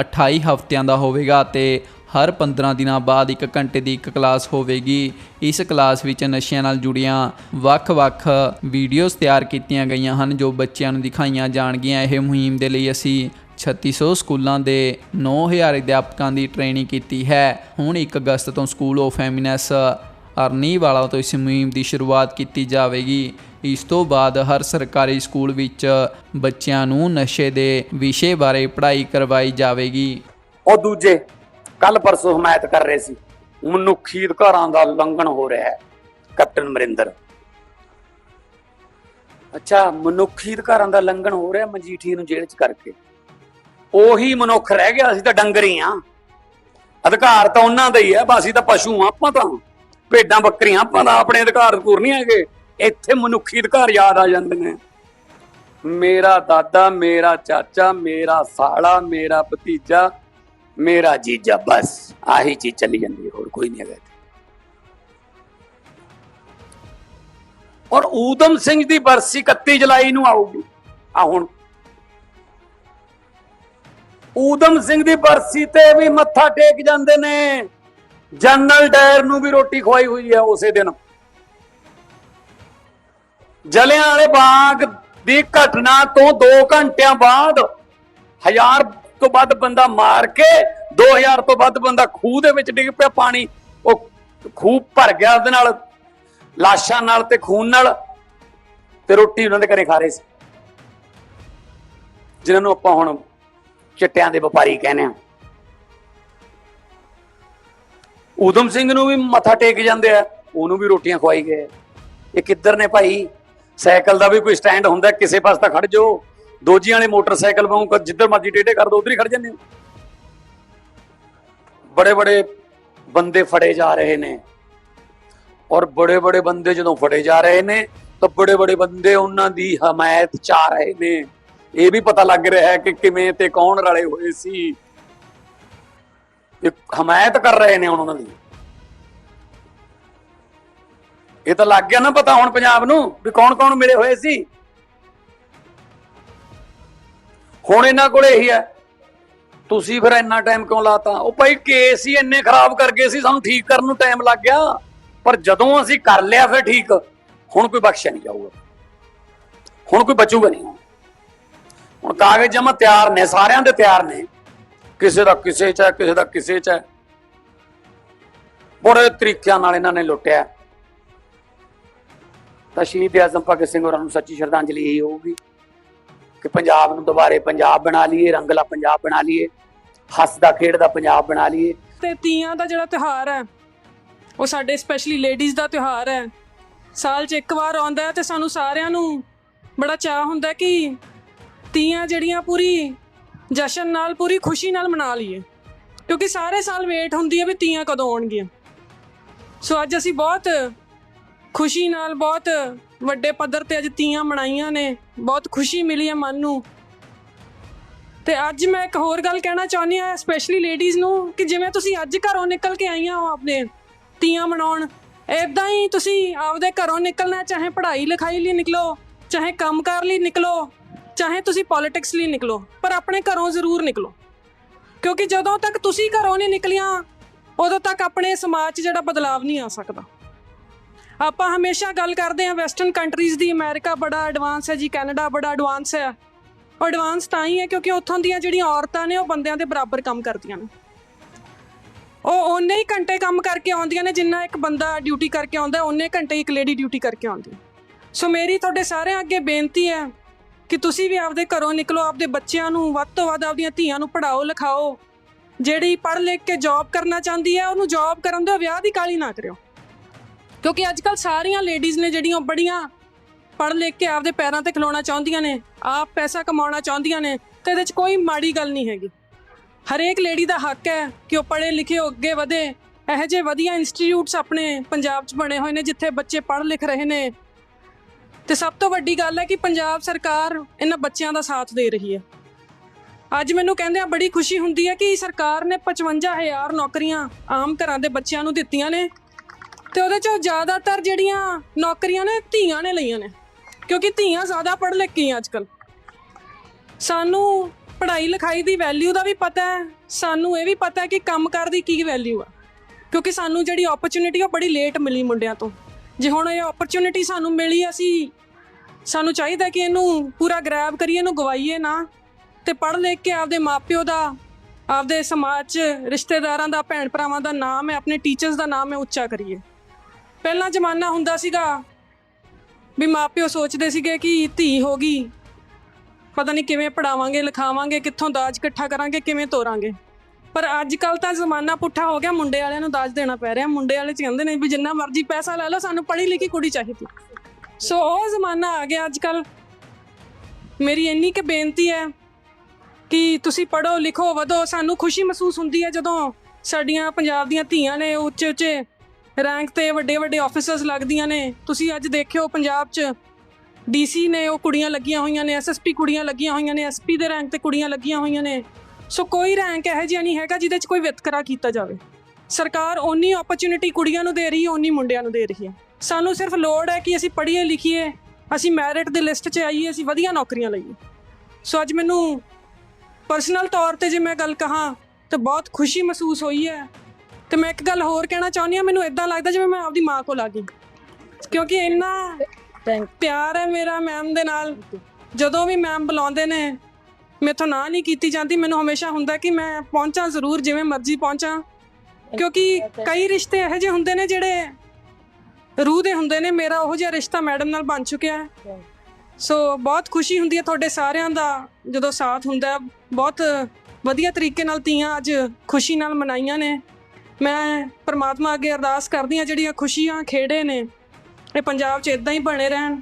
28 ਹਫ਼ਤਿਆਂ ਦਾ ਹੋਵੇਗਾ ਤੇ ਹਰ 15 ਦਿਨਾਂ ਬਾਅਦ ਇੱਕ ਘੰਟੇ ਦੀ ਇੱਕ ਕਲਾਸ ਹੋਵੇਗੀ। ਇਸ ਕਲਾਸ ਵਿੱਚ ਨਸ਼ਿਆਂ ਨਾਲ ਜੁੜੀਆਂ ਵੱਖ-ਵੱਖ ਵੀਡੀਓਜ਼ ਤਿਆਰ ਕੀਤੀਆਂ ਗਈਆਂ ਹਨ, ਜੋ ਬੱਚਿਆਂ ਨੂੰ ਦਿਖਾਈਆਂ ਜਾਣਗੀਆਂ। ਇਹ ਮੁਹਿੰਮ ਦੇ ਲਈ ਅਸੀਂ 3600 ਸਕੂਲਾਂ ਦੇ 9000 ਅਧਿਆਪਕਾਂ ਦੀ ਟ੍ਰੇਨਿੰਗ ਕੀਤੀ ਹੈ। ਹੁਣ 1 ਅਗਸਤ ਤੋਂ ਸਕੂਲ ਆਫ ਫੈਮਿਨੈਸ ਅਰਨੀ ਵਾਲਾ ਤੋਂ ਇਸ ਮੁਹਿੰਮ ਦੀ ਸ਼ੁਰੂਆਤ ਕੀਤੀ ਜਾਵੇਗੀ। ਇਸ ਤੋਂ ਬਾਅਦ ਹਰ ਸਰਕਾਰੀ ਸਕੂਲ ਵਿੱਚ ਬੱਚਿਆਂ ਨੂੰ ਨਸ਼ੇ ਦੇ ਵਿਸ਼ੇ ਬਾਰੇ ਪੜ੍ਹਾਈ ਕਰਵਾਈ ਜਾਵੇਗੀ। ਉਹ ਦੂਜੇ ਕੱਲ ਪਰਸੋਂ ਹਮਾਇਤ ਕਰ ਰਹੇ ਸੀ। ਮਨੁੱਖੀ ਅਧਿਕਾਰਾਂ ਦਾ ਉਲੰਘਣ ਹੋ ਰਿਹਾ ਹੈ। ਕੈਪਟਨ ਅਮਰਿੰਦਰ। ਅੱਛਾ, ਮਨੁੱਖੀ ਅਧਿਕਾਰਾਂ ਦਾ ਉਲੰਘਣ ਹੋ ਰਿਹਾ ਮਜੀਠੀ ਨੂੰ ਜੇਲ੍ਹ 'ਚ ਕਰਕੇ। ਉਹੀ ਮਨੁੱਖ ਰਹਿ ਗਿਆ, ਅਸੀਂ ਤਾਂ ਡੰਗਰ ਹੀ ਆ ਅਧਿਕਾਰ ਤਾਂ ਉਹਨਾਂ ਦਾ ਹੀ ਹੈ, ਬਸ ਅਸੀਂ ਤਾਂ ਪਸ਼ੂ ਆ ਆਪਾਂ ਤਾਂ। ਭੇਡਾਂ, ਬੱਕਰੀਆਂ, ਆਪਾਂ ਤਾਂ ਆਪਣੇ ਅਧਿਕਾਰ ਪੂਰ ਨਹੀਂ ਹੈਗੇ। ਇੱਥੇ ਮਨੁੱਖੀ ਅਧਿਕਾਰ ਯਾਦ ਆ ਜਾਂਦੇ ਨੇ। ਮੇਰਾ ਦਾਦਾ, ਮੇਰਾ ਚਾਚਾ, ਮੇਰਾ ਸਾਲਾ, ਮੇਰਾ ਭਤੀਜਾ ਮੇਰਾ ਜੀਜਾ ਬਸ, ਆਹੀ ਚੀਜ਼ ਚੱਲੀ ਜਾਂਦੀ ਹੋਰ ਕੋਈ ਨਹੀਂ ਹੈਗਾ ਔਰ ਊਦਮ ਸਿੰਘ ਦੀ ਬਰਸੀ 31 ਜੁਲਾਈ ਨੂੰ ਆਊਗੀ। ਆ ਹੁਣ। ਊਦਮ ਸਿੰਘ ਦੀ ਬਰਸੀ ਤੇ ਵੀ ਮੱਥਾ ਟੇਕ ਜਾਂਦੇ ਨੇ। ਜਨਰਲ ਡਾਇਰ ਨੂੰ ਵੀ ਰੋਟੀ ਖਵਾਈ ਹੋਈ ਹੈ ਉਸੇ ਦਿਨ। ਜਲਿਆਂ ਵਾਲੇ ਬਾਗ ਦੀ ਘਟਨਾ ਤੋਂ 2 ਘੰਟਿਆਂ ਬਾਅਦ ਹਜ਼ਾਰ ਤੋਂ ਵੱਧ ਬੰਦਾ ਮਾਰ ਕੇ 2000 ਤੋਂ ਵੱਧ ਬੰਦਾ ਖੂਹ ਦੇ ਵਿੱਚ ਡਿੱਗ ਪਿਆ ਪਾਣੀ। ਉਹ ਖੂਹ ਭਰ ਗਿਆ ਉਹਦੇ ਨਾਲ, ਲਾਸ਼ਾਂ ਨਾਲ ਤੇ ਖੂਨ ਨਾਲ ਤੇ ਰੋਟੀ ਉਹਨਾਂ ਦੇ ਘਰੇ ਖਾ ਰਹੇ ਸੀ। ਜਿਨ੍ਹਾਂ ਨੂੰ ਆਪਾਂ ਹੁਣ ਚਿੱਟਿਆਂ ਦੇ ਵਪਾਰੀ ਕਹਿੰਦੇ ਆ ਊਧਮ ਸਿੰਘ ਨੂੰ ਵੀ ਮੱਥਾ ਟੇਕ ਜਾਂਦੇ ਆ, ਉਹਨੂੰ ਵੀ ਰੋਟੀਆਂ ਖਵਾਈ ਗਏ। ਇਹ ਕਿੱਧਰ ਨੇ ਭਾਈ? ਸਾਈਕਲ ਦਾ ਵੀ ਕੋਈ ਸਟੈਂਡ ਹੁੰਦਾ, ਕਿਸੇ ਪਾਸੇ ਤਾਂ ਖੜ ਜਾਓ। ਦੋਜੀਆਂ ਵਾਲੇ ਮੋਟਰਸਾਈਕਲ ਵਾਂਗੂ ਜਿੱਧਰ ਮਰਜ਼ੀ ਟੇਢੇ ਕਰ ਦੋ, ਉਧਰ ਹੀ ਖੜ ਜਾਂਦੇ ਹੋ। ਬੜੇ ਬੜੇ ਬੰਦੇ ਫੜੇ ਜਾ ਰਹੇ ਨੇ। ਔਰ ਬੜੇ ਬੜੇ ਬੰਦੇ ਜਦੋਂ ਫੜੇ ਜਾ ਰਹੇ ਨੇ, ਤਾਂ ਬੜੇ ਬੜੇ ਬੰਦੇ ਉਹਨਾਂ ਦੀ ਹਮਾਇਤ ਚ ਰਹੇ ਨੇ। ਇਹ ਵੀ ਪਤਾ ਲੱਗ ਰਿਹਾ ਹੈ ਕਿ ਕਿਵੇਂ ਤੇ ਕੌਣ ਰਲੇ ਹੋਏ ਸੀ। ਇਹ ਹਮਾਇਤ ਕਰ ਰਹੇ ਨੇ ਹੁਣ ਉਹਨਾਂ ਦੀ। ਇਹ ਤਾਂ ਲੱਗ ਗਿਆ ਨਾ ਪਤਾ ਹੁਣ ਪੰਜਾਬ ਨੂੰ ਵੀ ਕੌਣ ਕੌਣ ਮਿਲੇ ਹੋਏ ਸੀ। ਹੁਣ ਇਹਨਾਂ ਕੋਲ ਇਹੀ ਹੈ। ਤੁਸੀਂ ਫਿਰ ਇੰਨਾ ਟਾਈਮ ਕਿਉਂ ਲਾਤਾ? ਉਹ ਭਾਈ ਕੇਸ ਹੀ ਇੰਨੇ ਖਰਾਬ ਕਰ ਗਏ ਸੀ, ਸਾਨੂੰ ਠੀਕ ਕਰਨ ਨੂੰ ਟਾਈਮ ਲੱਗ ਗਿਆ। ਪਰ ਜਦੋਂ ਅਸੀਂ ਕਰ ਲਿਆ ਫਿਰ ਠੀਕ, ਹੁਣ ਕੋਈ ਬਖਸ਼ਿਆ ਨਹੀਂ ਜਾਊਗਾ। ਹੁਣ ਕੋਈ ਬਚੂਗਾ ਨਹੀਂ ਹੁਣ। ਕਾਗਜ਼ ਜਮਾ ਤਿਆਰ ਨੇ, ਸਾਰਿਆਂ ਦੇ ਤਿਆਰ ਨੇ। ਕਿਸੇ ਦਾ ਕਿਸੇ ਚ ਹੈ, ਕਿਸੇ ਦਾ ਕਿਸੇ ਚ ਹੈ। ਬੜੇ ਤਰੀਕਿਆਂ ਨਾਲ ਇਹਨਾਂ ਨੇ ਲੁੱਟਿਆ। ਤਾਂ ਸ਼ਹੀਦ ਆਜ਼ਮ ਭਗਤ ਸਿੰਘ ਹੋਰਾਂ ਨੂੰ ਸੱਚੀ ਸ਼ਰਧਾਂਜਲੀ ਇਹੀ ਹੋਊਗੀ। ਕਿ ਪੰਜਾਬ ਨੂੰ ਦੁਬਾਰੇ ਪੰਜਾਬ ਬਣਾ ਲਈਏ ਰੰਗਲਾ ਪੰਜਾਬ ਬਣਾ ਲਈਏ ਹੱਸਦਾ ਖੇਡਦਾ ਪੰਜਾਬ ਬਣਾ ਲਈਏ। ਤੇ ਤੀਆਂ ਦਾ ਜਿਹੜਾ ਤਿਉਹਾਰ ਹੈ, ਉਹ ਸਾਡੇ ਸਪੈਸ਼ਲੀ ਲੇਡੀਜ਼ ਦਾ ਤਿਉਹਾਰ ਹੈ। ਸਾਲ 'ਚ ਇੱਕ ਵਾਰ ਆਉਂਦਾ ਹੈ ਤੇ ਸਾਨੂੰ ਸਾਰਿਆਂ ਨੂੰ ਬੜਾ ਚਾਹ ਹੁੰਦਾ ਕਿ ਤੀਆਂ ਜਿਹੜੀਆਂ ਪੂਰੀ ਜਸ਼ਨ ਨਾਲ, ਪੂਰੀ ਖੁਸ਼ੀ ਨਾਲ ਮਨਾ ਲਈਏ। ਕਿਉਂਕਿ ਸਾਰੇ ਸਾਲ ਵੇਟ ਹੁੰਦੀ ਹੈ ਵੀ ਤੀਆਂ ਕਦੋਂ ਆਉਣਗੀਆਂ। ਸੋ ਅੱਜ ਅਸੀਂ ਬਹੁਤ ਖੁਸ਼ੀ ਨਾਲ ਬਹੁਤ ਵੱਡੇ ਪੱਧਰ ਤੇ ਅੱਜ ਤੀਆਂ ਮਨਾਈਆਂ ਨੇ। ਬਹੁਤ ਖੁਸ਼ੀ ਮਿਲੀ ਹੈ ਮਨ ਨੂੰ। ਤੇ ਅੱਜ ਮੈਂ ਇੱਕ ਹੋਰ ਗੱਲ ਕਹਿਣਾ ਚਾਹੁੰਦੀ ਹਾਂ ਸਪੈਸ਼ਲੀ ਲੇਡੀਜ਼ ਨੂੰ, ਕਿ ਜਿਵੇਂ ਤੁਸੀਂ ਅੱਜ ਘਰੋਂ ਨਿਕਲ ਕੇ ਆਈਆਂ ਹੋ ਆਪਣੇ ਤੀਆਂ ਮਨਾਉਣ ਇਦਾਂ ਹੀ ਤੁਸੀਂ ਆਪਦੇ ਘਰੋਂ ਨਿਕਲਣਾ ਚਾਹੇ ਪੜ੍ਹਾਈ ਲਿਖਾਈ ਲਈ ਨਿਕਲੋ, ਚਾਹੇ ਕੰਮਕਾਰ ਲਈ ਨਿਕਲੋ, ਚਾਹੇ ਤੁਸੀਂ ਪੋਲਿਟਿਕਸ ਲਈ ਨਿਕਲੋ, ਪਰ ਆਪਣੇ ਘਰੋਂ ਜ਼ਰੂਰ ਨਿਕਲੋ। ਕਿਉਂਕਿ ਜਦੋਂ ਤੱਕ ਤੁਸੀਂ ਘਰੋਂ ਨਹੀਂ ਨਿਕਲੀਆਂ, ਉਦੋਂ ਤੱਕ ਆਪਣੇ ਸਮਾਜ 'ਚ ਜਿਹੜਾ ਬਦਲਾਵ ਨਹੀਂ ਆ ਸਕਦਾ। ਆਪਾਂ ਹਮੇਸ਼ਾ ਗੱਲ ਕਰਦੇ ਹਾਂ ਵੈਸਟਰਨ ਕੰਟਰੀਜ਼ ਦੀ, ਅਮਰੀਕਾ ਬੜਾ ਐਡਵਾਂਸ ਹੈ ਜੀ, ਕੈਨੇਡਾ ਬੜਾ ਐਡਵਾਂਸ ਹੈ। ਉਹ ਐਡਵਾਂਸ ਤਾਂ ਹੀ ਹੈ ਕਿਉਂਕਿ ਉੱਥੋਂ ਦੀਆਂ ਜਿਹੜੀਆਂ ਔਰਤਾਂ ਨੇ ਉਹ ਬੰਦਿਆਂ ਦੇ ਬਰਾਬਰ ਕੰਮ ਕਰਦੀਆਂ ਨੇ। ਉਹ ਓਨੇ ਹੀ ਘੰਟੇ ਕੰਮ ਕਰਕੇ ਆਉਂਦੀਆਂ ਨੇ ਜਿੰਨਾ ਇੱਕ ਬੰਦਾ ਡਿਊਟੀ ਕਰਕੇ ਆਉਂਦਾ ਓਨੇ ਘੰਟੇ ਇੱਕ ਲੇਡੀ ਡਿਊਟੀ ਕਰਕੇ ਆਉਂਦੀ ਸੋ ਮੇਰੀ ਤੁਹਾਡੇ ਸਾਰਿਆਂ ਅੱਗੇ ਬੇਨਤੀ ਹੈ ਕਿ ਤੁਸੀਂ ਵੀ ਆਪਦੇ ਘਰੋਂ ਨਿਕਲੋ, ਆਪਦੇ ਬੱਚਿਆਂ ਨੂੰ, ਵੱਧ ਤੋਂ ਵੱਧ ਆਪਦੀਆਂ ਧੀਆਂ ਨੂੰ ਪੜ੍ਹਾਓ, ਲਿਖਾਓ। ਜਿਹੜੀ ਪੜ੍ਹ ਲਿਖ ਕੇ ਜੌਬ ਕਰਨਾ ਚਾਹੁੰਦੀ ਹੈ, ਉਹਨੂੰ ਜੌਬ ਕਰਨ ਦਾ ਵਿਆਹ ਦੀ ਕਾਲੀ ਨਾ ਕਰਿਓ। ਕਿਉਂਕਿ ਅੱਜ ਕੱਲ ਸਾਰੀਆਂ ਲੇਡੀਜ਼ ਨੇ ਜਿਹੜੀਆਂ ਉਹ ਬੜੀਆਂ ਪੜ੍ਹ ਲਿਖ ਕੇ ਆਪਦੇ ਪੈਰਾਂ ਤੇ ਖਲੋਣਾ ਚਾਹੁੰਦੀਆਂ ਨੇ, ਆਪ ਪੈਸਾ ਕਮਾਉਣਾ ਚਾਹੁੰਦੀਆਂ ਨੇ, ਤੇ ਇਹਦੇ 'ਚ ਕੋਈ ਮਾੜੀ ਗੱਲ ਨਹੀਂ ਹੈਗੀ। ਹਰੇਕ ਲੇਡੀ ਦਾ ਹੱਕ ਹੈ ਕਿ ਉਹ ਪੜ੍ਹੇ ਲਿਖੇ ਹੋ, ਅੱਗੇ ਵਧੇ। ਇਹੋ ਜਿਹੇ ਵਧੀਆ ਇੰਸਟੀਚਿਊਟਸ ਆਪਣੇ ਪੰਜਾਬ 'ਚ ਬਣੇ ਹੋਏ ਨੇ, ਜਿੱਥੇ ਬੱਚੇ ਪੜ੍ਹ ਲਿਖ ਰਹੇ ਨੇ। ਤੇ ਸਭ ਤੋਂ ਵੱਡੀ ਗੱਲ ਹੈ ਕਿ ਪੰਜਾਬ ਸਰਕਾਰ ਇਹਨਾਂ ਬੱਚਿਆਂ ਦਾ ਸਾਥ ਦੇ ਰਹੀ ਹੈ। ਅੱਜ ਮੈਨੂੰ ਕਹਿੰਦੇ ਆ, ਬੜੀ ਖੁਸ਼ੀ ਹੁੰਦੀ ਹੈ ਕਿ ਸਰਕਾਰ ਨੇ 55000 ਨੌਕਰੀਆਂ ਆਮ ਘਰਾਂ ਦੇ ਬੱਚਿਆਂ ਨੂੰ ਦਿੱਤੀਆਂ ਨੇ। ਤੇ ਉਹਦੇ ਚੋਂ ਜ਼ਿਆਦਾਤਰ ਜਿਹੜੀਆਂ ਨੌਕਰੀਆਂ ਨੇ, ਧੀਆਂ ਨੇ ਲਈਆਂ ਨੇ। ਕਿਉਂਕਿ ਧੀਆਂ ਜ਼ਿਆਦਾ ਪੜ੍ਹ ਲਿਖ ਕੇ ਲਿਖੀਆਂ ਅੱਜਕੱਲ ਸਾਨੂੰ ਪੜ੍ਹਾਈ ਲਿਖਾਈ ਦੀ ਵੈਲਿਊ ਦਾ ਵੀ ਪਤਾ ਹੈ, ਸਾਨੂੰ ਇਹ ਵੀ ਪਤਾ ਹੈ ਕਿ ਕੰਮਕਾਰ ਦੀ ਕੀ ਵੈਲਿਊ ਆ। ਕਿਉਂਕਿ ਸਾਨੂੰ ਜਿਹੜੀ ਓਪਰਚ्युनिटी ਉਹ ਬੜੀ ਲੇਟ ਮਿਲੀ ਮੁੰਡਿਆਂ ਤੋਂ। ਜੇ ਹੁਣ ਇਹ ਓਪਰਚੁਨਿਟੀ ਸਾਨੂੰ ਮਿਲੀ, ਅਸੀਂ ਸਾਨੂੰ ਚਾਹੀਦਾ ਕਿ ਇਹਨੂੰ ਪੂਰਾ ਗ੍ਰੈਬ ਕਰੀਏ, ਇਹਨੂੰ ਗਵਾਈਏ ਨਾ। ਤੇ ਪੜ੍ਹ ਲਿਖ ਕੇ ਆਪਦੇ ਮਾਪਿਓ ਦਾ, ਆਪਦੇ ਸਮਾਜ 'ਚ ਰਿਸ਼ਤੇਦਾਰਾਂ ਦਾ ਭੈਣ ਭਰਾਵਾਂ ਦਾ ਨਾਮ ਹੈ, ਆਪਣੇ ਟੀਚਰਸ ਦਾ ਨਾਮ ਹੈ, ਉੱਚਾ ਕਰੀਏ। ਪਹਿਲਾਂ ਜ਼ਮਾਨਾ ਹੁੰਦਾ ਸੀਗਾ ਵੀ ਮਾਪਿਓ ਸੋਚਦੇ ਸੀਗੇ ਕਿ ਧੀ ਹੋ ਗਈ। ਪਤਾ ਨਹੀਂ ਕਿਵੇਂ ਪੜਾਵਾਂਗੇ ਲਿਖਾਵਾਂਗੇ, ਕਿੱਥੋਂ ਦਾਜ ਇਕੱਠਾ ਕਰਾਂਗੇ, ਕਿਵੇਂ ਤੋਰਾਂਗੇ। ਪਰ ਅੱਜ ਕੱਲ ਤਾਂ ਜ਼ਮਾਨਾ ਪੁੱਠਾ ਹੋ ਗਿਆ, ਮੁੰਡੇ ਵਾਲਿਆਂ ਨੂੰ ਦਾਜ ਦੇਣਾ ਪੈ ਰਿਹਾ। ਮੁੰਡੇ ਵਾਲੇ ਚ ਕਹਿੰਦੇ ਨੇ ਵੀ ਜਿੰਨਾ ਮਰਜ਼ੀ ਪੈਸਾ ਲੈ ਲਓ, ਸਾਨੂੰ ਪੜ੍ਹੀ ਲਿਖੀ ਕੁੜੀ ਚਾਹੀਦੀ। ਸੋ ਉਹ ਜ਼ਮਾਨਾ ਆ ਗਿਆ ਅੱਜ ਕੱਲ ਮੇਰੀ ਇੰਨੀ ਕਿ ਬੇਨਤੀ ਹੈ ਕਿ ਤੁਸੀਂ ਪੜੋ ਲਿਖੋ, ਵਧੋ। ਸਾਨੂੰ ਖੁਸ਼ੀ ਮਹਿਸੂਸ ਹੁੰਦੀ ਹੈ ਜਦੋਂ ਸਾਡੀਆਂ ਪੰਜਾਬ ਦੀਆਂ ਧੀਆਂ ਨੇ ਉੱਚੇ ਉੱਚੇ ਰੈਂਕ ਤੇ ਵੱਡੇ ਵੱਡੇ ਆਫੀਸਰਸ ਲੱਗਦੀਆਂ ਨੇ। ਤੁਸੀਂ ਅੱਜ ਦੇਖਿਓ ਪੰਜਾਬ 'ਚ। ਡੀਸੀ ਨੇ ਉਹ ਕੁੜੀਆਂ ਲੱਗੀਆਂ ਹੋਈਆਂ ਨੇ ਐਸਐਸਪੀ ਕੁੜੀਆਂ ਲੱਗੀਆਂ ਹੋਈਆਂ ਨੇ ਐਸਪੀ ਦੇ ਰੈਂਕ ਤੇ ਕੁੜੀਆਂ ਲੱਗੀਆਂ ਹੋਈਆਂ ਨੇ। ਸੋ ਕੋਈ ਰੈਂਕ ਇਹੋ ਜਿਹਾ ਨਹੀਂ ਹੈਗਾ ਜਿਹਦੇ 'ਚ ਕੋਈ ਵਿਤਕਰਾ ਕੀਤਾ ਜਾਵੇ। ਸਰਕਾਰ ਓਨੀ ਓਪਰਚੁਨਿਟੀ ਕੁੜੀਆਂ ਨੂੰ ਦੇ ਰਹੀ ਹੈ, ਓਨੀ ਮੁੰਡਿਆਂ ਨੂੰ ਦੇ ਰਹੀ ਹੈ। ਸਾਨੂੰ ਸਿਰਫ ਲੋੜ ਹੈ ਕਿ ਅਸੀਂ ਪੜ੍ਹੀਏ ਲਿਖੀਏ, ਅਸੀਂ ਮੈਰਿਟ ਦੇ ਲਿਸਟ 'ਚ ਆਈਏ, ਅਸੀਂ ਵਧੀਆ ਨੌਕਰੀਆਂ ਲਈਏ। ਸੋ ਅੱਜ ਮੈਨੂੰ ਪਰਸਨਲ ਤੌਰ ਤੇ ਜੇ ਮੈਂ ਗੱਲ ਕਹਾ, ਤਾਂ ਬਹੁਤ ਖੁਸ਼ੀ ਮਹਿਸੂਸ ਹੋਈ ਹੈ ਤੇ ਮੈਂ ਇੱਕ ਗੱਲ ਹੋਰ ਕਹਿਣਾ ਚਾਹੁੰਦੀ ਹਾਂ ਮੈਨੂੰ ਇਦਾਂ ਲੱਗਦਾ ਜਿਵੇਂ ਮੈਂ ਆਪਦੀ ਮਾਂ ਕੋਲ ਆ ਗਈ। ਕਿਉਂਕਿ ਇੰਨਾ ਪਿਆਰ ਹੈ ਮੇਰਾ ਮੈਮ ਦੇ ਨਾਲ। ਜਦੋਂ ਵੀ ਮੈਮ ਬੁਲਾਉਂਦੇ ਨੇ ਮੇਥੋਂ ਨਾ ਨਹੀਂ ਕੀਤੀ ਜਾਂਦੀ। ਮੈਨੂੰ ਹਮੇਸ਼ਾ ਹੁੰਦਾ ਕਿ ਮੈਂ ਪਹੁੰਚਾਂ ਜ਼ਰੂਰ ਜਿਵੇਂ ਮਰਜ਼ੀ ਪਹੁੰਚਾਂ। ਕਿਉਂਕਿ ਕਈ ਰਿਸ਼ਤੇ ਇਹੋ ਜਿਹੇ ਹੁੰਦੇ ਨੇ ਜਿਹੜੇ ਰੂਹ ਦੇ ਹੁੰਦੇ ਨੇ। ਮੇਰਾ ਉਹੋ ਜਿਹਾ ਰਿਸ਼ਤਾ ਮੈਡਮ ਨਾਲ ਬਣ ਚੁੱਕਿਆ ਹੈ। ਸੋ ਬਹੁਤ ਖੁਸ਼ੀ ਹੁੰਦੀ ਹੈ ਤੁਹਾਡੇ ਸਾਰਿਆਂ ਦਾ ਜਦੋਂ ਸਾਥ ਹੁੰਦਾ ਬਹੁਤ ਵਧੀਆ ਤਰੀਕੇ ਨਾਲ ਤੀਆਂ ਅੱਜ ਖੁਸ਼ੀ ਨਾਲ ਮਨਾਈਆਂ ਨੇ। ਮੈਂ ਪ੍ਰਮਾਤਮਾ ਅੱਗੇ ਅਰਦਾਸ ਕਰਦੀ ਹਾਂ, ਜਿਹੜੀਆਂ ਖੁਸ਼ੀਆਂ, ਖੇੜੇ ਨੇ, ਇਹ ਪੰਜਾਬ 'ਚ ਇਦਾਂ ਹੀ ਬਣੇ ਰਹਿਣ।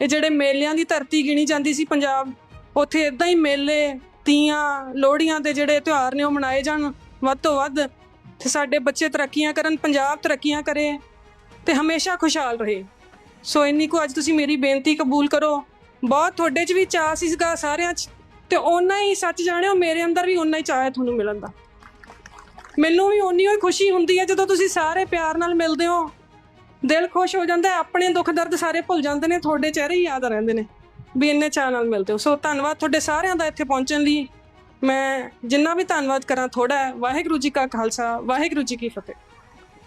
ਇਹ ਜਿਹੜੇ ਮੇਲਿਆਂ ਦੀ ਧਰਤੀ ਗਿਣੀ ਜਾਂਦੀ ਸੀ ਪੰਜਾਬ, ਉੱਥੇ ਇਦਾਂ ਹੀ ਮੇਲੇ, ਤੀਆਂ, ਲੋਹੜੀਆਂ ਦੇ ਜਿਹੜੇ ਤਿਉਹਾਰ ਨੇ ਉਹ ਮਨਾਏ ਜਾਣ ਵੱਧ ਤੋਂ ਵੱਧ। ਤੇ ਸਾਡੇ ਬੱਚੇ ਤਰੱਕੀਆਂ ਕਰਨ, ਪੰਜਾਬ ਤਰੱਕੀਆਂ ਕਰੇ ਤੇ ਹਮੇਸ਼ਾ ਖੁਸ਼ਹਾਲ ਰਹੇ। ਸੋ ਇੰਨੀ ਕੁ ਅੱਜ ਤੁਸੀਂ ਮੇਰੀ ਬੇਨਤੀ ਕਬੂਲ ਕਰੋ। ਬਹੁਤ ਤੁਹਾਡੇ 'ਚ ਵੀ ਚਾਅ ਸੀਗਾ ਸਾਰਿਆਂ 'ਚ ਤੇ ਓਨਾ ਹੀ ਸੱਚ ਜਾਣਿਓ, ਮੇਰੇ ਅੰਦਰ ਵੀ ਓਨਾ ਹੀ ਚਾਅ ਹੈ ਤੁਹਾਨੂੰ ਮਿਲਣ ਦਾ। ਮੈਨੂੰ ਵੀ ਓਨੀ ਹੀ ਖੁਸ਼ੀ ਹੁੰਦੀ ਹੈ ਜਦੋਂ ਤੁਸੀਂ ਸਾਰੇ ਪਿਆਰ ਨਾਲ ਮਿਲਦੇ ਹੋ। ਦਿਲ ਖੁਸ਼ ਹੋ ਜਾਂਦਾ ਹੈ, ਆਪਣੇ ਦੁੱਖ ਦਰਦ ਸਾਰੇ ਭੁੱਲ ਜਾਂਦੇ ਨੇ ਤੁਹਾਡੇ ਚਿਹਰੇ ਹੀ ਯਾਦ ਰਹਿੰਦੇ ਨੇ ਵੀ ਇੰਨੇ ਚਾਅ ਨਾਲ ਮਿਲਦੇ ਹੋ। ਸੋ ਧੰਨਵਾਦ ਤੁਹਾਡੇ ਸਾਰਿਆਂ ਦਾ ਇੱਥੇ ਪਹੁੰਚਣ ਲਈ। ਮੈਂ ਜਿੰਨਾ ਵੀ ਧੰਨਵਾਦ ਕਰਾਂ ਥੋੜਾ ਹੈ। ਵਾਹਿਗੁਰੂ ਜੀ ਕਾ ਖਾਲਸਾ ਵਾਹਿਗੁਰੂ ਜੀ ਕੀ ਫਤਿਹ।